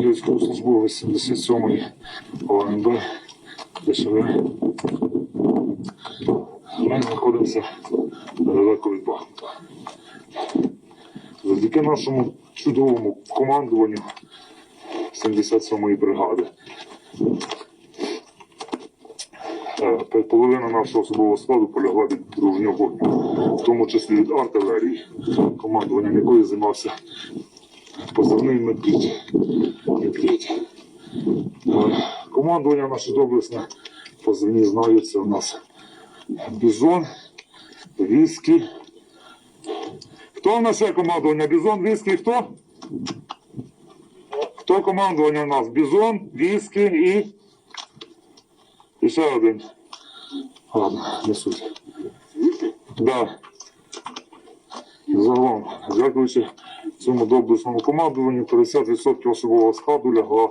військовослужбовець 77-ї ОНБ ДШВ. Ми знаходимося недалеко від Бахмута. Завдяки нашому чудовому командуванню 77-ї бригади. Е, Половина нашого особового складу полягла від дружнього в тому числі від артилерії, командуванням якої займався позивний медвідь. медвідь. Командування наше доблесне, позивні знаються у нас Бізон, Віскі. Хто в нас є командування? Бізон, Віскі, хто? Хто командування у нас? Бізон, Віскі і. І ще один. Ладно, не суть. Да. Загалом, дякуючи цьому доблесному командуванню, 50% особового складу лягла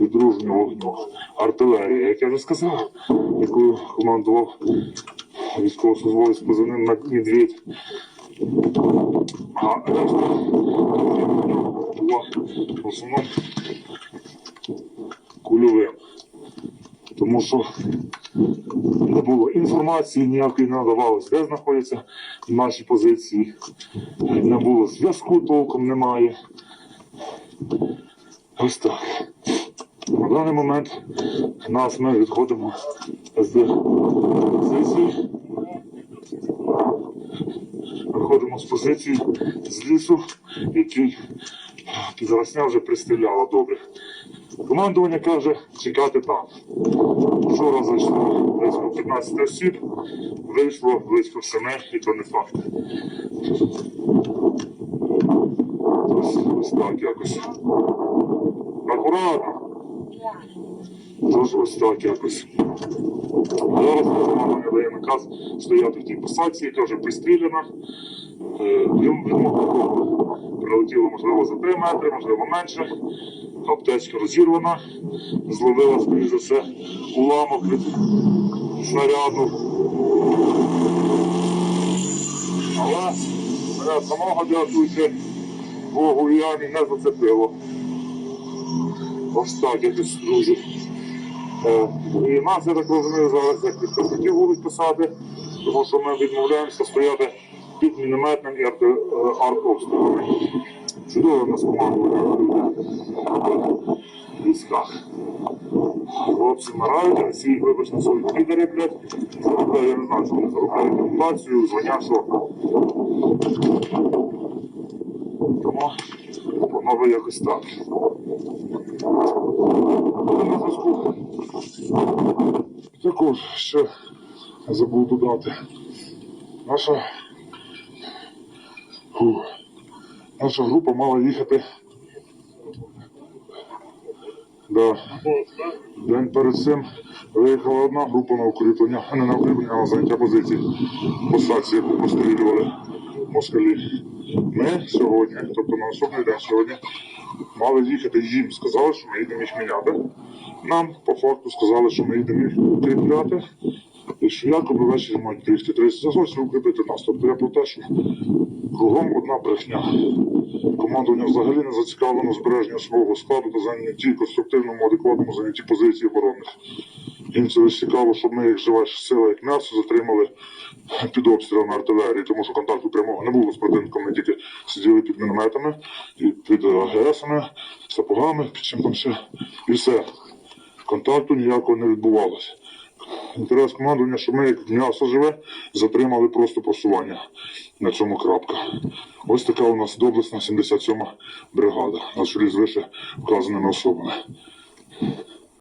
від дружнього вогню. Артилерія, як я вже сказав, якою командував військовослужбовець позивним Медведь. А була в основному кульовим. Тому що не було інформації ніякої не надавалось, де знаходяться наші позиції. Не було зв'язку толком немає. Ось так. На даний момент нас ми відходимо з позиції. Виходимо з позиції з лісу, який підросня вже пристріляло добре. Командування каже чекати там. Вчора зайшло близько 15 осіб, вийшло близько 7, і то не факт. Ось, ось так якось. Акуратно. Тож ось так якось. Зараз дає наказ стояти в тій посадці, яка вже пристріляна. Е, прилетіло, можливо, за 3 метри, можливо, менше. Аптечка розірвана, зловила, скоріш за все, уламок від снаряду. Але мене самого дякуючи Богу і Яні не зацепило. Ось так якось друзі. Е, І нас, я так розумію, зараз як підказників будуть писати, тому що ми відмовляємося стояти під мінометним і арт- е, артобстрілами. Чудово в нас командування в військах. Хлопці вмирають, а всі, вибачте, свої підери, блядь, я не знаю, що вони заробляють репутацію, звання, що. Тому панове якось так. На. Також ще забув додати. Наша, фу, наша група мала їхати. Да. День перед цим виїхала одна група на укріплення, а не на укріплення, а на заняття позицій. По яку пострілювали москалі. Ми сьогодні, тобто на наступний день сьогодні, мали їхати їм. Сказали, що ми їдемо їх міняти. Нам по факту сказали, що ми їдемо їх укріпляти. І що якоби ввечері мають приїхати 30 зовсім укріпити нас. Тобто я про те, що кругом одна брехня. Командування взагалі не зацікавлено в збереженні свого складу та занятті конструктивному, адекватному занятті позиції оборонних. Їм це цікаво, щоб ми, як жива сила, як м'ясо, затримали під обстрілами артилерії, тому що контакту прямого не було з противником. Ми тільки сиділи під мінометами, під АГСами, сапогами, під чим там ще. І все. Контакту ніякого не відбувалося. Інтерес командування, що ми, як м'ясо живе, затримали просто просування на цьому крапка. Ось така у нас доблесна 77-ма бригада на чолі з вище вказаними особами.